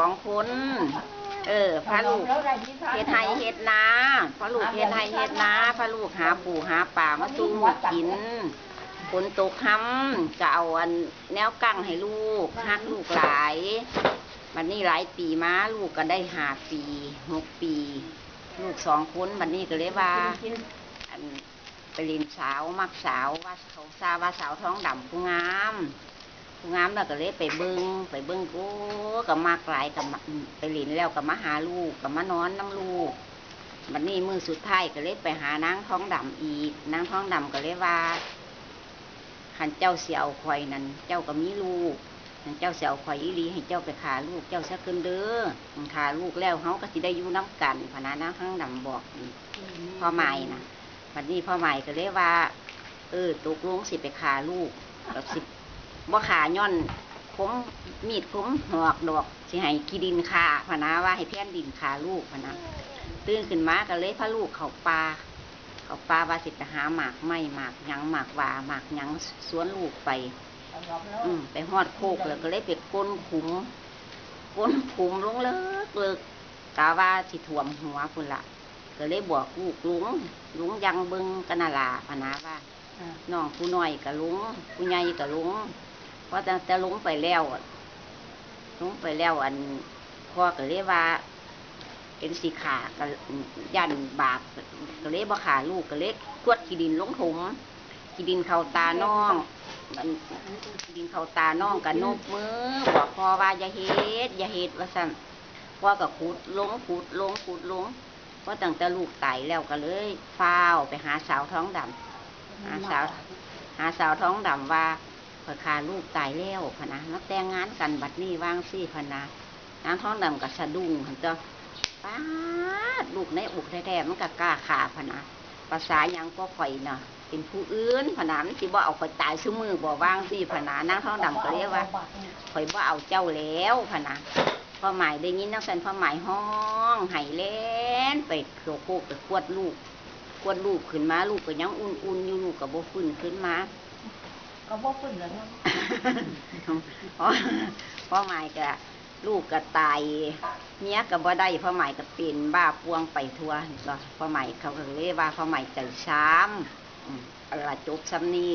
สองคน เออพาลูกเฮ็ดไห้เฮ็ดนาพาลูกเฮ็ดไห้เฮ็ดนาพาลูกหาปู่หาป่ามาสู้ลูกกินฝนตกค่ำก็เอาอันแนวกั้งให้ลูกฮักลูกหลายบัดนี้หลายปีมาลูกก็ได้หาปีหกปี ลูกสองคนบัดนี้ก็เลยว่าอันไปเรียนสาวมักสาวว่าเขาซาว่าสาวท้องดำผู้งาม งามแล้วก็เลยไปเบิงไปเบิงโอ้กับมากหลายกับไปเรีนแล้วกับมาหาลูกกับมานอนน้ำลูกบัดนี้มือสุดท้ายก็เลยไปหานางท้องดำอีกนางท้องดำก็เลยว่าขันเจ้าเสียเอาคอยนั้น เจ้าก็มีลูกขันเจ้าเสียเอาคอยอีหลีให้เจ้าไปขาลูกเจ้าซะเกินเด้อขาลูกแล้วเขาก็สิได้อยู่น้ำกันพนะนางท้องดำบอกพ่อใหม่นะวันนี้พ่อใหม่ก็เลยว่า เออตกลงสิไปขาลูกแบบสิ บ่ขาย่อนคมมีดคมหอกดอกสิให้กีดินขาพะนะว่าให้แท่นดินขาลูกพะนะตื่นขึ้นมาก็เลยพาลูกเขาปลาเขาปลาว่าสิไปหาหมากไม้หมากหยังหมากหว่าหมากหยังสวนลูกไป อืมไปหอดโคกแล้วก็เลยไปก้นขุมก้นขุมลงเลิกเลิกกาว่าสิถ่วมหัวพุ่นละก็เลยบอกลูกลุงลุงยังเบิงกันนาลาพะนาว่าน้องผู้น้อยกับลุงผู้ใหญ่กับลุง พราะแต่แต่ลุงไปแล้วลงไปแล้วอันพ่อก็เลยว่าเป็นสีขาก็ยันบาปก็เลยบ่ขาลูกก็เลยกวดขี้ดินลงถุงขี้ดินเข้าตาน้องอันขี้ดินเข้าตาน้องกับนบมือบอกพ่อว่าอย่าเฮ็ดอย่าเฮ็ดว่าสั่นพ่อก็ขุดลงขุดลงขุดลงเพราะตั้งแต่ลูกไตแล้วก็เลยฟ้าวไปหาสาวท้องดำหาสาวหาสาวท้องดำว่า เผื่อคาลูกตายแล้วพะนะมาแต่งงานกันบัดนี้ว่างซี่พนะนางท้องดำกับสะดุ้งหันเจ้าป้าลูกในอกแท้ๆมันก็กล้าขาพนะภาษายังก็ข่อยเนาะเป็นผู้อื่นพนะมันสิบ่เอาข่อยตายซื้อมือบ่ว่างซี่พนะนางท้องดำก็เรียกว่าข่อยบ่เอาเจ้าแล้วพนะพ่อหมายได้ยินนักสันพ่อหมายห้องไห้เล่นไปโคโคกไปขวดลูกขวดลูกขึ้นมาลูกก็ยังอุ่นๆอยู่ลูกก็บ่ฟื้นขึ้นมา ก็บ่ขึ้นแล้วเนาะพ่อพ่อหมายก็ลูกก็ตายเมียก็บ่ได้พ่อหมายก็เป็นบ้าปวงไปทั่วก็พ่อหมายเขาก็เลยว่าพ่อหมายใจช้ำอืมเอาละจบซ้ำนี่